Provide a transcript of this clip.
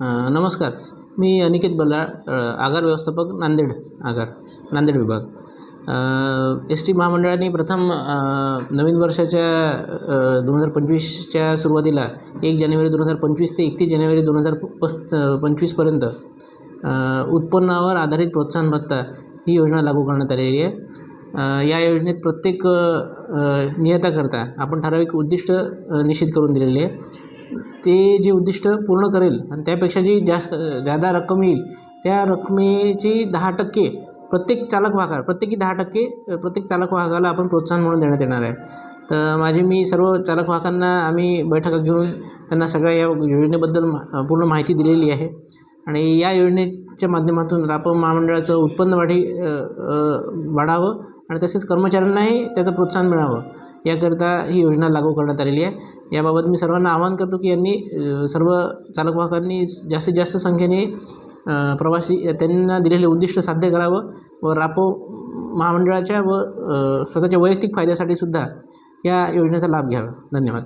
नमस्कार. मी अनिकेत बल्लाळ आगार व्यवस्थापक नांदेड आगार नांदेड विभाग. एस टी महामंडळाने प्रथम नवीन वर्षाच्या दोन हजार पंचवीसच्या सुरुवातीला एक जानेवारी दोन हजार पंचवीस ते एकतीस जानेवारी दोन हजार पस पंचवीसपर्यंत उत्पन्नावर आधारित प्रोत्साहन भत्ता ही योजना लागू करण्यात आलेली आहे. या योजनेत प्रत्येक अ, नियताकरता आपण ठराविक उद्दिष्ट निश्चित करून दिलेले आहे. ते जे उद्दिष्ट पूर्ण करेल आणि त्यापेक्षा जी जास्त ज्यादा रक्कम येईल त्या रकमेची दहा टक्के प्रत्येक चालक वाहका प्रत्येकी दहा टक्के प्रत्येक चालक वाहकाला आपण प्रोत्साहन म्हणून देण्यात येणार आहे. तर माझी मी सर्व चालक वाहकांना आम्ही बैठका घेऊन त्यांना सगळ्या या योजनेबद्दल मा पूर्ण माहिती दिलेली आहे. आणि या योजनेच्या माध्यमातून रापम महामंडळाचं उत्पन्न वाढी वाढावं आणि तसेच कर्मचाऱ्यांनाही त्याचं प्रोत्साहन मिळावं. याकरिता ही योजना लागू करण्यात आलेली आहे. याबाबत मी सर्वांना आवाहन करतो की यांनी सर्व चालक वाहकांनी जास्तीत जास्त संख्येने प्रवासी त्यांना दिलेले उद्दिष्ट साध्य करावं व रापो महामंडळाच्या व स्वतःच्या वैयक्तिक फायद्यासाठी सुद्धा या योजनेचा लाभ घ्यावा. धन्यवाद.